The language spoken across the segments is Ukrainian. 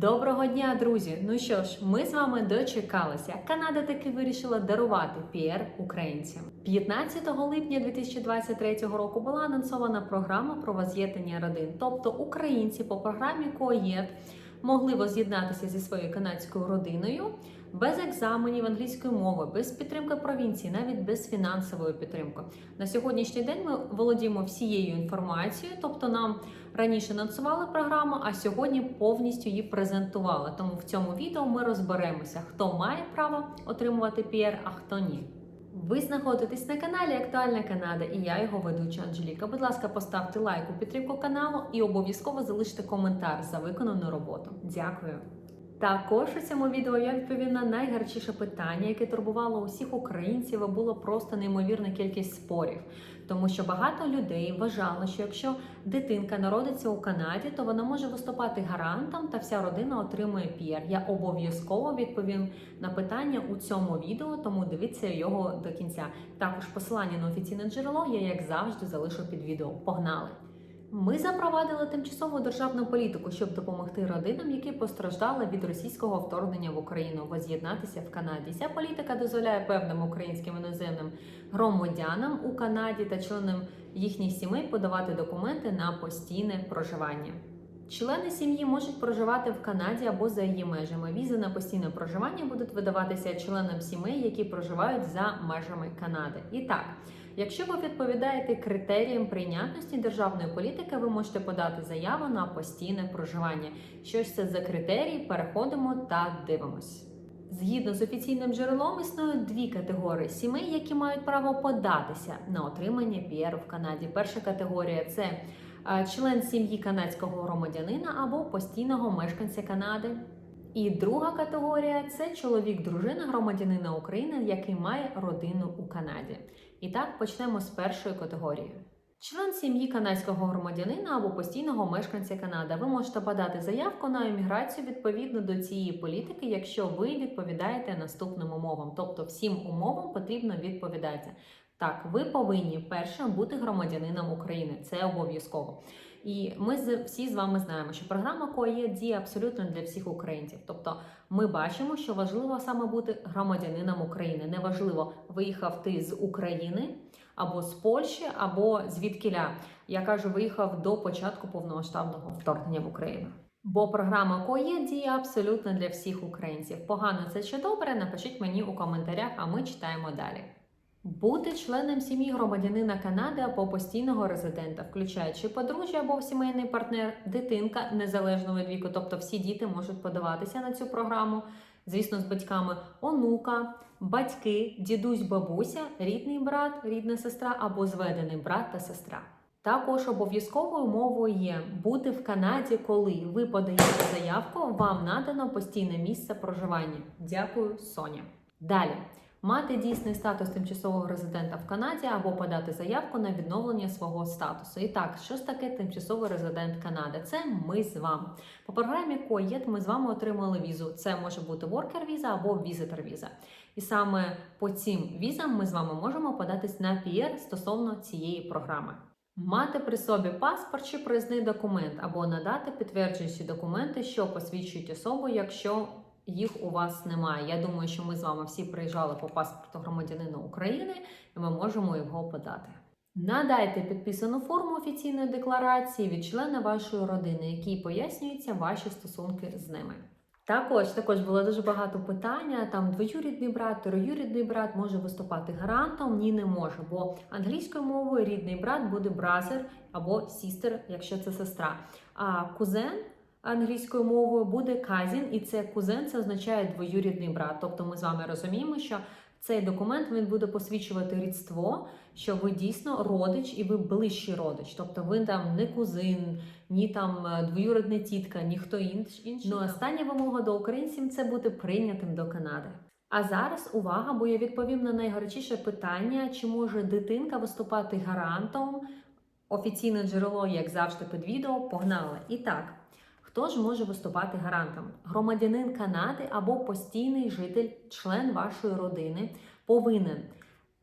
Доброго дня, друзі! Ну що ж, ми з вами дочекалися. Канада таки вирішила дарувати піар українцям. 15 липня 2023 року була анонсована програма про воз'єднання родин. Тобто українці по програмі КОЄД могли воз'єднатися зі своєю канадською родиною без екзаменів англійської мови, без підтримки провінції, навіть без фінансової підтримки. На сьогоднішній день ми володіємо всією інформацією, тобто нам раніше анонсували програму, а сьогодні повністю її презентували. Тому в цьому відео ми розберемося, хто має право отримувати PR, а хто ні. Ви знаходитесь на каналі Актуальна Канада і я його ведуча Анжеліка. Будь ласка, поставте лайк у підтримку каналу і обов'язково залиште коментар за виконану роботу. Дякую. Також у цьому відео я відповім на найгарчіше питання, яке турбувало усіх українців, і було просто неймовірна кількість спорів. Тому що багато людей вважали, що якщо дитинка народиться у Канаді, то вона може виступати гарантом та вся родина отримує пір. Я обов'язково відповім на питання у цьому відео, тому дивіться його до кінця. Також посилання на офіційне джерело я, як завжди, залишу під відео. Погнали! Ми запровадили тимчасову державну політику, щоб допомогти родинам, які постраждали від російського вторгнення в Україну, воз'єднатися в Канаді. Ця політика дозволяє певним українським іноземним громадянам у Канаді та членам їхніх сімей подавати документи на постійне проживання. Члени сім'ї можуть проживати в Канаді або за її межами. Візи на постійне проживання будуть видаватися членам сімей, які проживають за межами Канади. І так, якщо ви відповідаєте критеріям прийнятності державної політики, ви можете подати заяву на постійне проживання. Що ж це за критерії? Переходимо та дивимось. Згідно з офіційним джерелом, існують дві категорії сімей, які мають право податися на отримання пієру в Канаді. Перша категорія це член сім'ї канадського громадянина або постійного мешканця Канади. І друга категорія це чоловік, дружина громадянина України, який має родину у Канаді. І так почнемо з першої категорії. Член сім'ї канадського громадянина або постійного мешканця Канади. Ви можете подати заявку на еміграцію відповідно до цієї політики, якщо ви відповідаєте наступним умовам. Тобто всім умовам потрібно відповідати. Так, ви повинні перше бути громадянином України. Це обов'язково. І ми всі з вами знаємо, що програма КОЄ діє абсолютно для всіх українців. Тобто, ми бачимо, що важливо саме бути громадянином України. Неважливо, виїхав ти з України або з Польщі, або звідкіля. Я кажу, виїхав до початку повномасштабного вторгнення в Україну. Бо програма КОЄ діє абсолютно для всіх українців. Погано це чи добре? Напишіть мені у коментарях, а ми читаємо далі. Бути членом сім'ї громадянина Канади або постійного резидента, включаючи подружжя або сімейний партнер, дитинка незалежно від віку, тобто всі діти можуть подаватися на цю програму, звісно, з батьками, онука, батьки, дідусь, бабуся, рідний брат, рідна сестра або зведений брат та сестра. Також обов'язковою умовою є бути в Канаді, коли ви подаєте заявку, вам надано постійне місце проживання. Дякую, Соня. Далі. Мати дійсний статус тимчасового резидента в Канаді або подати заявку на відновлення свого статусу. І так, що ж таке тимчасовий резидент Канади? Це ми з вами. По програмі КОЄД ми з вами отримали візу. Це може бути worker віза або visitor віза. І саме по цим візам ми з вами можемо податись на PR стосовно цієї програми. Мати при собі паспорт чи проїзний документ або надати підтверджуючі документи, що посвідчують особу, якщо їх у вас немає. Я думаю, що ми з вами всі приїжджали по паспорту громадянина України, і ми можемо його подати. Надайте підписану форму офіційної декларації від члена вашої родини, якій пояснюються ваші стосунки з ними. Також також було дуже багато питання. Там двоюрідний брат, троюрідний брат може виступати гарантом. Ні, не може, бо англійською мовою рідний брат буде бразер або сістер, якщо це сестра. А кузен англійською мовою буде казін, і це кузен це означає двоюрідний брат. Тобто ми з вами розуміємо, що цей документ він буде посвідчувати рідство, що ви дійсно родич і ви ближчий родич. Тобто ви там не кузин, ні там е, двоюрідна тітка, ні хто інш, інший. Ну, остання вимога до українців це бути прийнятим до Канади. А зараз увага, бо я відповім на найгарячіше питання: чи може дитинка виступати гарантом? Офіційне джерело, як завжди, під відео, погнали. І так, хто ж може виступати гарантом? Громадянин Канади або постійний житель, член вашої родини, повинен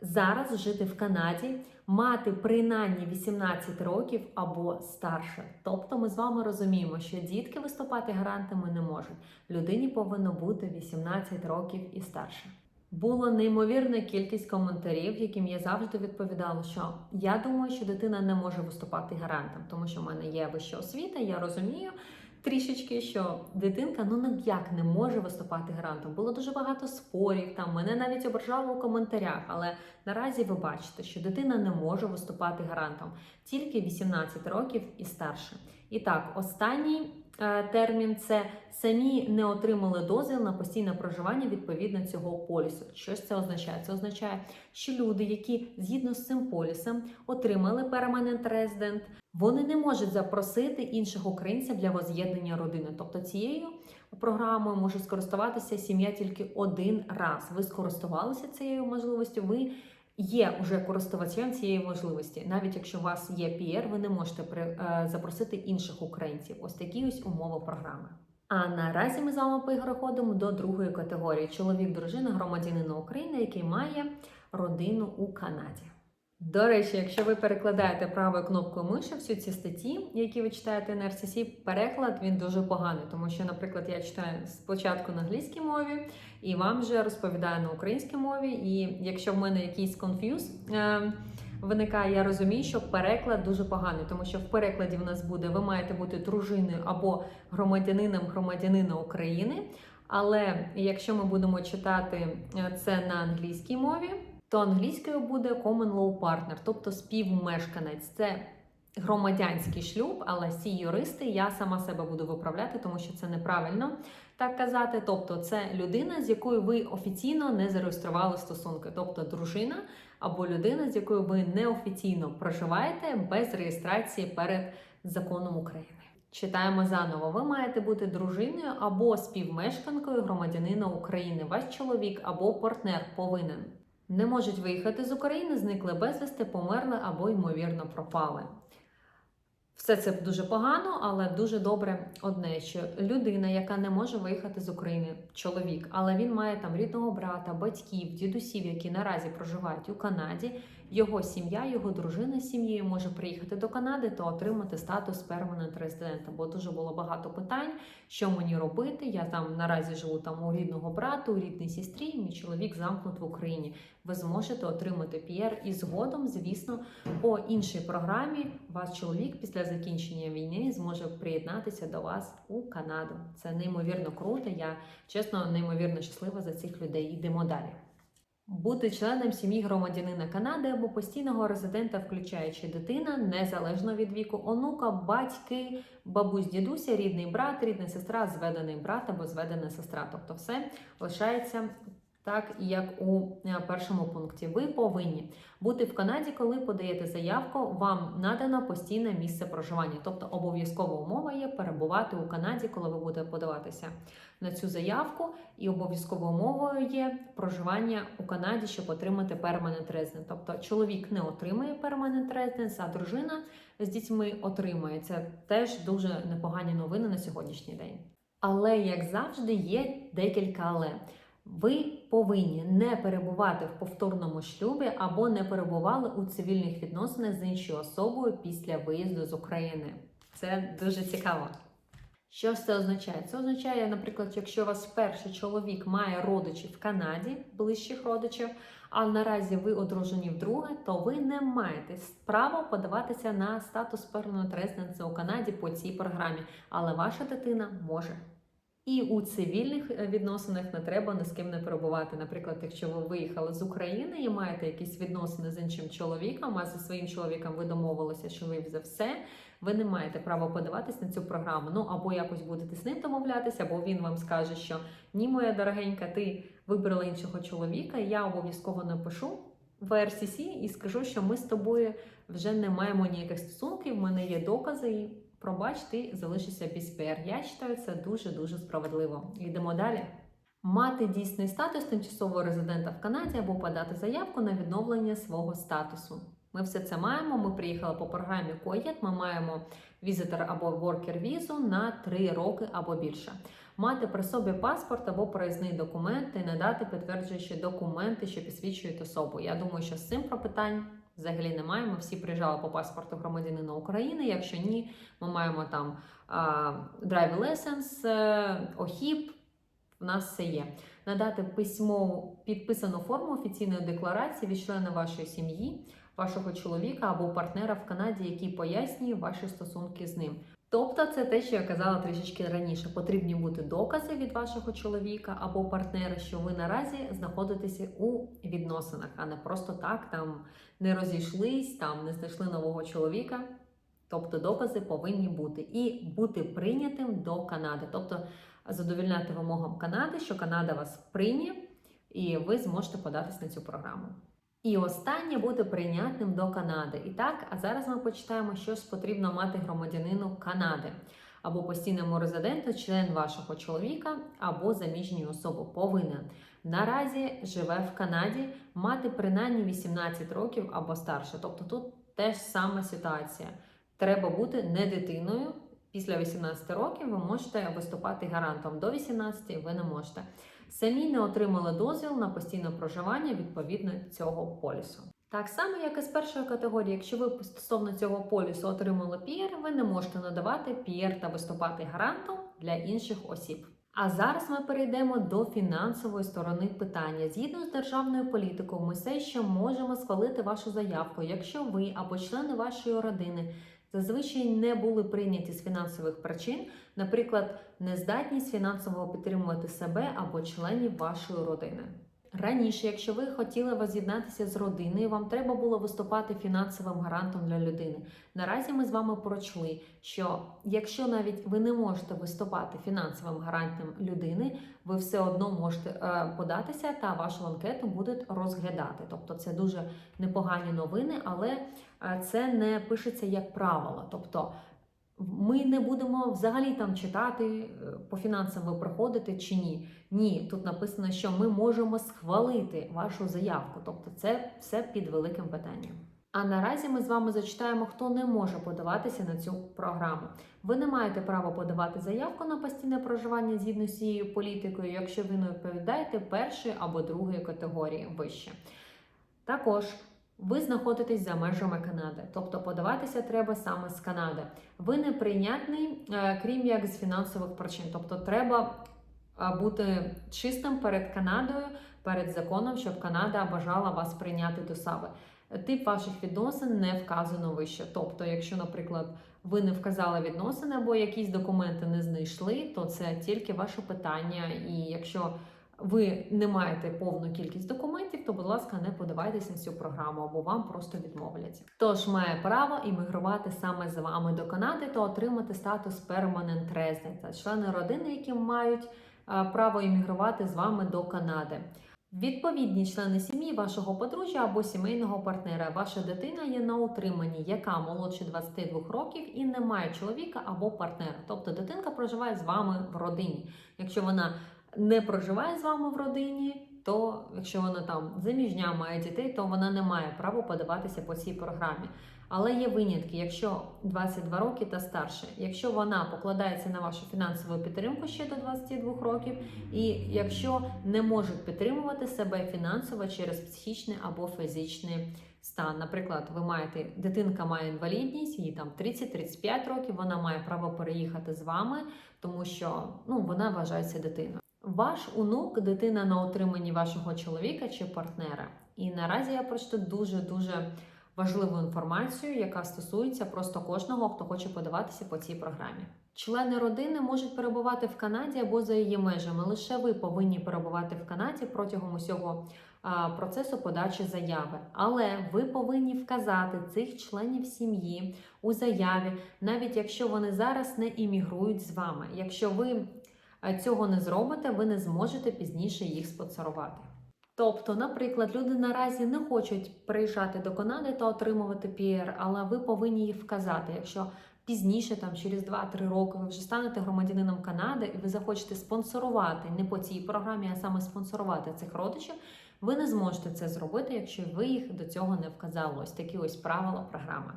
Зараз жити в Канаді, мати принаймні 18 років або старше. Тобто ми з вами розуміємо, що дітки виступати гарантами не можуть. Людині повинно бути 18 років і старше. Було неймовірна кількість коментарів, яким я завжди відповідала, що я думаю, що дитина не може виступати гарантом, тому що в мене є вища освіта, я розумію трішечки, що дитинка ну ніяк не може виступати гарантом. Було дуже багато спорів. Там мене навіть ображали у коментарях. Але наразі ви бачите, що дитина не може виступати гарантом тільки 18 років і старше. І так, останній е, термін це самі не отримали дозвіл на постійне проживання відповідно цього полісу. Що це означає? Це означає, що люди, які згідно з цим полісом отримали Permanent Resident, вони не можуть запросити інших українців для воз'єднання родини. Тобто цією програмою може скористуватися сім'я тільки один раз. Ви скористувалися цією можливістю. Ви є уже користувачем цієї можливості. Навіть якщо у вас є PR, ви не можете при- е, запросити інших українців. Ось такі ось умови програми. А наразі ми з вами переходимо до другої категорії: чоловік, дружина, громадянина України, який має родину у Канаді. До речі, якщо ви перекладаєте правою кнопкою миші всі ці статті, які ви читаєте на RCC, переклад він дуже поганий, тому що, наприклад, я читаю спочатку на англійській мові і вам вже розповідаю на українській мові. І якщо в мене якийсь конф'юз е, виникає, я розумію, що переклад дуже поганий, тому що в перекладі в нас буде ви маєте бути дружиною або громадянином громадянина України. Але якщо ми будемо читати е, це на англійській мові, то англійською буде common law partner, тобто співмешканець. Це громадянський шлюб, але всі юристи я сама себе буду виправляти, тому що це неправильно так казати. Тобто, це людина, з якою ви офіційно не зареєстрували стосунки, тобто дружина або людина, з якою ви неофіційно проживаєте без реєстрації перед законом України. Читаємо заново. Ви маєте бути дружиною або співмешканкою громадянина України. Ваш чоловік або партнер повинен не можуть виїхати з України, зникли безвісти, померли або ймовірно пропали. Все це дуже погано, але дуже добре одне, що людина, яка не може виїхати з України, чоловік, але він має там рідного брата, батьків, дідусів, які наразі проживають у Канаді. Його сім'я, його дружина з сім'єю може приїхати до Канади та отримати статус Permanent Resident. Бо дуже було багато питань, що мені робити. Я там наразі живу там у рідного брата, у рідній сестрі. Мій чоловік замкнут в Україні. Ви зможете отримати PR і згодом, звісно, по іншій програмі ваш чоловік після закінчення війни зможе приєднатися до вас у Канаду. Це неймовірно круто. Я чесно неймовірно щаслива за цих людей. Йдемо далі. Бути членом сім'ї громадянина Канади або постійного резидента, включаючи дитина, незалежно від віку, онука, батьки, бабусь, дідуся, рідний брат, рідна сестра, зведений брат або зведена сестра. Тобто все лишається так, як у е, першому пункті. Ви повинні бути в Канаді, коли подаєте заявку, вам надано постійне місце проживання. Тобто обов'язкова умова є перебувати у Канаді, коли ви будете подаватися на цю заявку, і обов'язковою умовою є проживання у Канаді, щоб отримати Permanent Resident. Тобто чоловік не отримує Permanent Residence, а дружина з дітьми отримує. Це теж дуже непогані новини на сьогоднішній день. Але як завжди, є декілька але. Ви повинні не перебувати в повторному шлюбі або не перебували у цивільних відносинах з іншою особою після виїзду з України. Це дуже цікаво. Що ж це означає? Це означає, наприклад, якщо у вас перший чоловік має родичів в Канаді, ближчих родичів, а наразі ви одружені вдруге, то ви не маєте права подаватися на статус Permanent Residence у Канаді по цій програмі, але ваша дитина може. І у цивільних е, відносинах не треба ні з ким не перебувати. Наприклад, якщо ви виїхали з України і маєте якісь відносини з іншим чоловіком, а зі своїм чоловіком ви домовилися, що ви за все, ви не маєте права подаватись на цю програму. Ну або якось будете з ним домовлятися, або він вам скаже, що ні, моя дорогенька, ти вибрала іншого чоловіка. Я обов'язково напишу в RCC і скажу, що ми з тобою вже не маємо ніяких стосунків. В мене є докази. Пробач, ти залишишся без ПР. Я вважаю, це дуже дуже справедливо. Йдемо далі. Мати дійсний статус тимчасового резидента в Канаді або подати заявку на відновлення свого статусу. Ми все це маємо. Ми приїхали по програмі КОЄТ. Ми маємо візитор або воркер візу на 3 роки або більше. Мати при собі паспорт або проїзний документ і надати підтверджуючі документи, що підсвідчують особу. Я думаю, що з цим про питань взагалі немає. Ми всі приїжджали по паспорту громадянина України. Якщо ні, ми маємо там драйві лесенс, ОХІП. В нас все є. Надати письмову підписану форму офіційної декларації від члена вашої сім'ї, вашого чоловіка або партнера в Канаді, який пояснює ваші стосунки з ним. Тобто, це те, що я казала трішечки раніше. Потрібні бути докази від вашого чоловіка або партнера, що ви наразі знаходитеся у відносинах, а не просто так там не розійшлись, там не знайшли нового чоловіка. Тобто докази повинні бути і бути прийнятим до Канади, тобто задовільняти вимогам Канади, що Канада вас прийме, і ви зможете податись на цю програму. І останнє бути прийнятним до Канади. І так, а зараз ми почитаємо, що ж потрібно мати громадянину Канади або постійному резиденту, член вашого чоловіка або заміжньої особи повинен наразі живе в Канаді, мати принаймні 18 років або старше. Тобто тут теж сама ситуація. Треба бути не дитиною. Після 18 років ви можете виступати гарантом. До 18 ви не можете. Самі не отримали дозвіл на постійне проживання відповідно цього полісу. Так само, як і з першої категорії, якщо ви стосовно цього полісу отримали пієр, ви не можете надавати пієр та виступати гарантом для інших осіб. А зараз ми перейдемо до фінансової сторони питання. Згідно з державною політикою, ми все ще можемо схвалити вашу заявку, якщо ви або члени вашої родини зазвичай не були прийняті з фінансових причин, наприклад, нездатність фінансово підтримувати себе або членів вашої родини. Раніше, якщо ви хотіли воз'єднатися з родиною, вам треба було виступати фінансовим гарантом для людини. Наразі ми з вами прочли, що якщо навіть ви не можете виступати фінансовим гарантом людини, ви все одно можете е, податися та вашу анкету будуть розглядати. Тобто це дуже непогані новини, але е, це не пишеться як правило. Тобто ми не будемо взагалі там читати е, по фінансам ви проходите чи ні. Ні, тут написано, що ми можемо схвалити вашу заявку. Тобто, це все під великим питанням. А наразі ми з вами зачитаємо, хто не може подаватися на цю програму. Ви не маєте права подавати заявку на постійне проживання згідно з цією політикою, якщо ви не відповідаєте першої або другої категорії вище. Також ви знаходитесь за межами Канади, тобто подаватися треба саме з Канади. Ви не прийнятний, е, крім як з фінансових причин. Тобто, треба е, бути чистим перед Канадою, перед законом, щоб Канада бажала вас прийняти до себе. Тип ваших відносин не вказано вище. Тобто, якщо, наприклад, ви не вказали відносини або якісь документи не знайшли, то це тільки ваше питання. І якщо ви не маєте повну кількість документів, то, будь ласка, не подавайтеся на цю програму, або вам просто відмовлять. Хто ж має право іммігрувати саме з вами до Канади, то отримати статус Permanent Resident. Члени родини, які мають е, право іммігрувати з вами до Канади. Відповідні члени сім'ї вашого подружжя або сімейного партнера. Ваша дитина є на утриманні, яка молодше 22 років і не має чоловіка або партнера. Тобто дитинка проживає з вами в родині. Якщо вона не проживає з вами в родині, то якщо вона там заміжня має дітей, то вона не має права подаватися по цій програмі. Але є винятки, якщо 22 роки та старше, якщо вона покладається на вашу фінансову підтримку ще до 22 років, і якщо не можуть підтримувати себе фінансово через психічний або фізичний стан. Наприклад, ви маєте дитинка має інвалідність, їй там 30-35 років, вона має право переїхати з вами, тому що ну вона вважається дитиною. Ваш онук дитина на отриманні вашого чоловіка чи партнера. І наразі я прочитаю дуже дуже важливу інформацію, яка стосується просто кожного, хто хоче подаватися по цій програмі. Члени родини можуть перебувати в Канаді або за її межами. Лише ви повинні перебувати в Канаді протягом усього процесу подачі заяви. Але ви повинні вказати цих членів сім'ї у заяві, навіть якщо вони зараз не іммігрують з вами. Якщо ви цього не зробите, ви не зможете пізніше їх спонсорувати. Тобто, наприклад, люди наразі не хочуть приїжджати до Канади та отримувати пієр, але ви повинні їх вказати. Якщо пізніше, там через 2-3 роки, ви вже станете громадянином Канади і ви захочете спонсорувати не по цій програмі, а саме спонсорувати цих родичів, Ви не зможете це зробити, якщо ви їх до цього не вказали. Ось такі ось правила програми.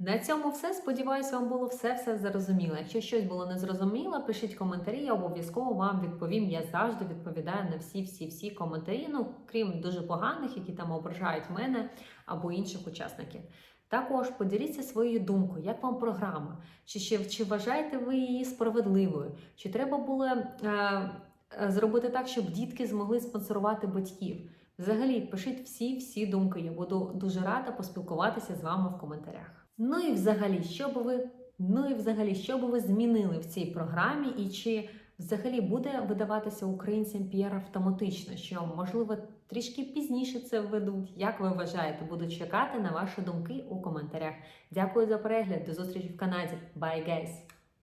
На цьому все. Сподіваюсь, вам було все все зрозуміло. Якщо щось було незрозуміло, пишіть коментарі, я обов'язково вам відповім. Я завжди відповідаю на всі, всі, всі коментарі. Ну крім дуже поганих, які там ображають мене або інших учасників. Також поділіться своєю думкою, як вам програма, чи ще чи вважаєте ви її справедливою, чи треба було е, зробити так, щоб дітки змогли спонсорувати батьків. Взагалі, пишіть всі всі думки. Я буду дуже рада поспілкуватися з вами в коментарях. Ну і взагалі, що би ви, ну і взагалі, що би ви змінили в цій програмі, і чи взагалі буде видаватися українцям піар автоматично? Що можливо трішки пізніше це введуть? Як ви вважаєте? Буду чекати на ваші думки у коментарях. Дякую за перегляд. До зустрічі в Канаді. Bye, guys!